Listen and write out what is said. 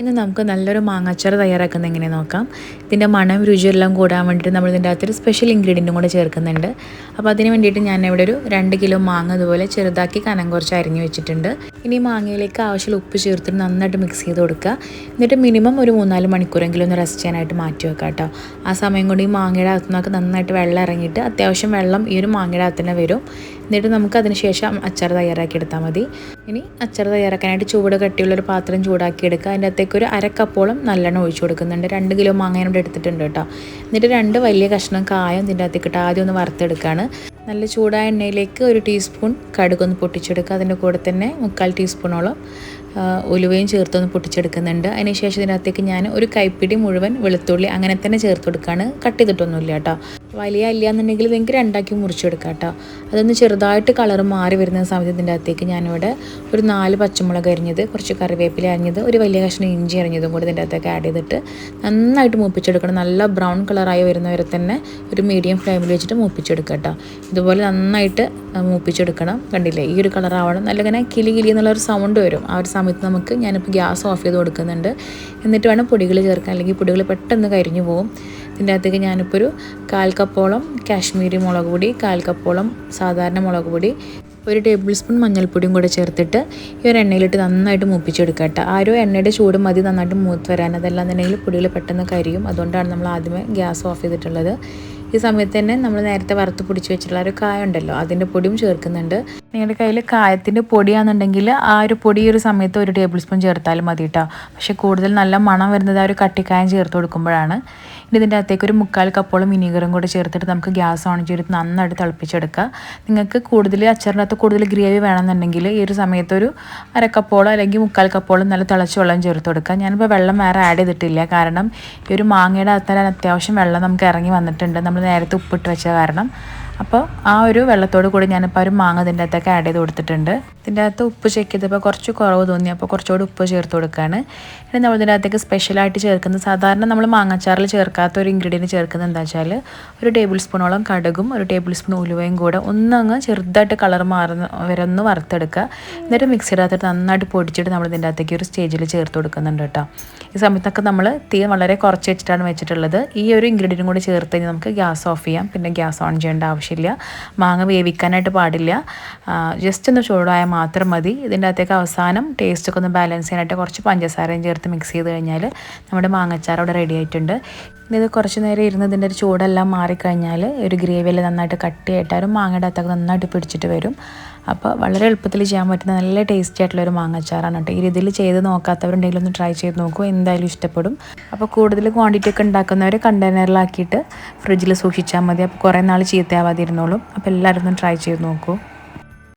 ഇന്ന് നമുക്ക് നല്ലൊരു മാങ്ങാച്ചാർ തയ്യാറാക്കുന്നത് എങ്ങനെ നോക്കാം. ഇതിന്റെ മണം രുചിയെല്ലാം കൂടാൻ വേണ്ടിയിട്ട് നമ്മൾ ഇതിന്റെ അകത്തൊരു സ്പെഷ്യൽ ഇൻഗ്രീഡിയന്റും കൂടെ ചേർക്കുന്നുണ്ട്. അപ്പോൾ അതിന് വേണ്ടിയിട്ട് ഞാൻ ഇവിടെ ഒരു രണ്ട് കിലോ മാങ്ങ അതുപോലെ ചെറുതാക്കി കനം കുറച്ച് അരിഞ്ഞു വെച്ചിട്ടുണ്ട്. ഇനി മാങ്ങയിലേക്ക് ആവശ്യമുള്ള ഉപ്പ് ചേർത്തിട്ട് നന്നായിട്ട് മിക്സ് ചെയ്ത് കൊടുക്കുക. എന്നിട്ട് മിനിമം ഒരു മൂന്നാൽ മണിക്കൂറെങ്കിലും ഒന്ന് റെസ്റ്റ് ചെയ്യാനായിട്ട് മാറ്റി വെക്കാം കേട്ടോ. ആ സമയം കൊണ്ട് ഈ മാങ്ങയുടെ അകത്തുനിന്നൊക്കെ നന്നായിട്ട് വെള്ളം ഇറങ്ങിയിട്ട് അത്യാവശ്യം വെള്ളം ഈ ഒരു മാങ്ങയുടെ അകത്തുതന്നെ വരും. എന്നിട്ട് നമുക്ക് അതിനുശേഷം അച്ചാർ തയ്യാറാക്കി എടുത്താൽ മതി. ഇനി അച്ചാർ തയ്യാറാക്കാനായിട്ട് ചൂട് കട്ടിയുള്ളൊരു പാത്രം ചൂടാക്കി എടുക്കുക. അതിന്റെ അകത്തേക്ക് ഒരു അരക്കപ്പോളം നല്ലെണ്ണം ഒഴിച്ചു കൊടുക്കുന്നുണ്ട്. രണ്ട് കിലോ മാങ്ങ ഇവിടെ എടുത്തിട്ടുണ്ട് കേട്ടോ. എന്നിട്ട് രണ്ട് വലിയ കഷ്ണം കായം ഇതിന്റെ അകത്തേക്ക് ആദ്യം ഒന്ന് വറുത്തെടുക്കുകയാണ്. നല്ല ചൂടായ എണ്ണയിലേക്ക് ഒരു ടീസ്പൂൺ കടുകൊന്ന് പൊട്ടിച്ചെടുക്കുക. അതിന്റെ കൂടെ തന്നെ മുക്കാൽ ടീസ്പൂണോളം ഉലുവയും ചേർത്തൊന്ന് പൊട്ടിച്ചെടുക്കുന്നുണ്ട്. അതിനുശേഷം ഇതിനകത്തേക്ക് ഞാൻ ഒരു കൈപ്പിടി മുഴുവൻ വെളുത്തുള്ളി അങ്ങനെ തന്നെ ചേർത്ത് കൊടുക്കുകയാണ്. കട്ട് ചെയ്തിട്ടൊന്നുമില്ല കേട്ടോ. വലിയ ഇല്ല എന്നുണ്ടെങ്കിൽ നിങ്ങൾക്ക് രണ്ടാക്കി മുറിച്ചെടുക്കാം കേട്ടോ. അതൊന്ന് ചെറുതായിട്ട് കളർ മാറി വരുന്ന സമയത്ത് ഇതിന്റെ അകത്തേക്ക് ഞാനിവിടെ ഒരു നാല് പച്ചമുളക് അരിഞ്ഞത് കുറച്ച് കറിവേപ്പില അരിഞ്ഞത് ഒരു വലിയ കഷ്ണം ഇഞ്ചി അരിഞ്ഞതും കൂടി ഇതിന്റെ അകത്തേക്ക് ആഡ് ചെയ്തിട്ട് നന്നായിട്ട് മൂപ്പിച്ചെടുക്കണം. നല്ല ബ്രൗൺ കളറായി വരുന്നവരെ തന്നെ ഒരു മീഡിയം ഫ്ലെയിമിൽ വെച്ചിട്ട് മൂപ്പിച്ചെടുക്കുക കേട്ടോ. ഇതുപോലെ നന്നായിട്ട് മൂപ്പിച്ചെടുക്കണം. കണ്ടില്ലേ? ഈ ഒരു കളർ നല്ല ഇങ്ങനെ കിലി കിലി എന്നുള്ള ഒരു സൗണ്ട് വരും. ആ ഒരു സമയത്ത് നമുക്ക് ഞാനിപ്പോൾ ഗ്യാസ് ഓഫ് ചെയ്ത് കൊടുക്കുന്നുണ്ട്. എന്നിട്ട് വേണം പൊടികൾ ചേർക്കാൻ. അല്ലെങ്കിൽ പൊടികൾ പെട്ടെന്ന് കരിഞ്ഞു പോകും ഇതിന്റെ അകത്തേക്ക് ഞാനിപ്പോൾ ഒരു കാൽ കപ്പോളം കാശ്മീരി മുളക് പൊടി കാൽ കപ്പോളം സാധാരണ മുളക് പൊടി ഒരു ടേബിൾ സ്പൂൺ മഞ്ഞൾപ്പൊടിയും കൂടെ ചേർത്തിട്ട് ഈ ഒരു എണ്ണയിലിട്ട് നന്നായിട്ട് മൂപ്പിച്ചെടുക്കുക കേട്ടോ. ആ ഒരു എണ്ണയുടെ ചൂട് മതി നന്നായിട്ട് മൂത്ത് വരാൻ. അതെല്ലാം തന്നെ പൊടികൾ പെട്ടെന്ന് കരിയും. അതുകൊണ്ടാണ് നമ്മൾ ആദ്യമേ ഗ്യാസ് ഓഫ് ചെയ്തിട്ടുള്ളത്. ഈ സമയത്ത് തന്നെ നമ്മൾ നേരത്തെ വറുത്ത് പൊടിച്ച് വെച്ചിട്ടുള്ള ഒരു കായ ഉണ്ടല്ലോ അതിന്റെ പൊടിയും ചേർക്കുന്നുണ്ട്. നിങ്ങളുടെ കയ്യിൽ കായത്തിന്റെ പൊടിയാണെന്നുണ്ടെങ്കിൽ ആ ഒരു പൊടി ഒരു സമയത്ത് ഒരു ടേബിൾ സ്പൂൺ ചേർത്താലും മതി കേട്ടോ. പക്ഷേ കൂടുതൽ നല്ല മണം വരുന്നത് ആ ഒരു കട്ടിക്കായം ചേർത്ത് കൊടുക്കുമ്പോഴാണ്. ഇനി ഇതിന്റെ അകത്തേക്ക് ഒരു മുക്കാൽ കപ്പോളം വിനീഗറും കൂടെ ചേർത്തിട്ട് നമുക്ക് ഗ്യാസ് ഓൺ ചെയ്തിട്ട് നന്നായിട്ട് തിളപ്പിച്ചെടുക്കുക. നിങ്ങൾക്ക് കൂടുതൽ അച്ചാറിനകത്ത് കൂടുതൽ ഗ്രേവി വേണമെന്നുണ്ടെങ്കിൽ ഈ ഒരു സമയത്ത് ഒരു അരക്കപ്പോളം അല്ലെങ്കിൽ മുക്കാൽ കപ്പോളം നല്ല തിളച്ച വെള്ളം ചേർത്ത് കൊടുക്കുക. ഞാനിപ്പോൾ വെള്ളം വേറെ ആഡ് ചെയ്തിട്ടില്ല. കാരണം ഈ ഒരു മാങ്ങയുടെ അകത്ത് അത്യാവശ്യം വെള്ളം നമുക്ക് ഇറങ്ങി വന്നിട്ടുണ്ട്. നമ്മൾ നേരത്തെ ഉപ്പിട്ട് വെച്ച കാരണം. അപ്പോൾ ആ ഒരു വെള്ളത്തോട് കൂടി ഞാനിപ്പോൾ ഒരു മാങ്ങ ഇതിന്റെ അകത്തൊക്കെ ആഡ് ചെയ്ത് കൊടുത്തിട്ടുണ്ട്. ഇതിന്റെ അകത്ത് ഉപ്പ് ചെക്ക് ചെയ്തപ്പോൾ കുറച്ച് കുറവ് തോന്നി അപ്പോൾ കുറച്ചുകൂടി ഉപ്പ് ചേർത്ത് കൊടുക്കുകയാണ് ഇനി നമ്മൾ ഇതിന്റെ അകത്തേക്ക് സ്പെഷ്യലായിട്ട് ചേർക്കുന്നത് സാധാരണ നമ്മൾ മാങ്ങാച്ചാറിൽ ചേർക്കാത്ത ഒരു ഇൻഗ്രീഡിയന്റ് ചേർക്കുന്നത് എന്താ വെച്ചാൽ ഒരു ടേബിൾ സ്പൂണോളം കടുകും ഒരു ടേബിൾ സ്പൂൺ ഉലുവയും കൂടെ ഒന്നങ്ങ് ചെറുതായിട്ട് കളർ മാറുന്ന വരെ ഒന്ന് വറുത്തെടുക്കുക. എന്നിട്ട് മിക്സിയുടെ അകത്തോട്ട് നന്നായിട്ട് പൊടിച്ചിട്ട് നമ്മൾ ഇതിന്റെ അകത്തേക്ക് ഒരു സ്റ്റേജിൽ ചേർത്ത് കൊടുക്കുന്നുണ്ട് കേട്ടോ. ഈ സമയത്തൊക്കെ നമ്മൾ തീ വളരെ കുറച്ച് വെച്ചിട്ടാണ് വെച്ചിട്ടുള്ളത്. ഈ ഒരു ഇൻഗ്രീഡിയന്റും കൂടി ചേർത്ത് കഴിഞ്ഞാൽ നമുക്ക് ഗ്യാസ് ഓഫ് ചെയ്യാം. പിന്നെ ഗ്യാസ് ഓൺ ചെയ്യേണ്ട ആവശ്യം ആവശ്യമില്ല. മാങ്ങ വേവിക്കാനായിട്ട് പാടില്ല. ജസ്റ്റ് ഒന്ന് ചൂടായാൽ മാത്രം മതി. ഇതിന്റെ അകത്തേക്ക് അവസാനം ടേസ്റ്റൊക്കെ ഒന്ന് ബാലൻസ് ചെയ്യാനായിട്ട് കുറച്ച് പഞ്ചസാരയും ചേർത്ത് മിക്സ് ചെയ്ത് കഴിഞ്ഞാൽ നമ്മുടെ മാങ്ങച്ചാർ അവിടെ റെഡി ആയിട്ടുണ്ട്. ഇത് കുറച്ച് നേരം ഇരുന്ന് ഇതിന്റെ ഒരു ചൂടെല്ലാം മാറിക്കഴിഞ്ഞാൽ ഒരു ഗ്രേവിയെല്ലാം നന്നായിട്ട് കട്ടിയായിട്ടാലും മാങ്ങയുടെ അകത്തൊക്കെ നന്നായിട്ട് പിടിച്ചിട്ട് വരും. അപ്പോൾ വളരെ എളുപ്പത്തിൽ ചെയ്യാൻ പറ്റുന്ന നല്ല ടേസ്റ്റി ആയിട്ടുള്ള ഒരു മാങ്ങച്ചാറാണ് കേട്ടോ. ഈ രീതിയിൽ ചെയ്ത് നോക്കാത്തവരുണ്ടെങ്കിൽ ഒന്ന് ട്രൈ ചെയ്ത് നോക്കൂ എന്തായാലും ഇഷ്ടപ്പെടും. അപ്പോൾ കൂടുതൽ ക്വാണ്ടിറ്റി ഒക്കെ ഉണ്ടാക്കുന്നവർ കണ്ടെയ്നറിലാക്കിയിട്ട് ഫ്രിഡ്ജിൽ സൂക്ഷിച്ചാൽ മതി. അപ്പോൾ കുറേ നാൾ ചീത്തയാവാതിരുന്നോളും. അപ്പോൾ എല്ലാവരും ഒന്ന് ട്രൈ ചെയ്ത് നോക്കൂ.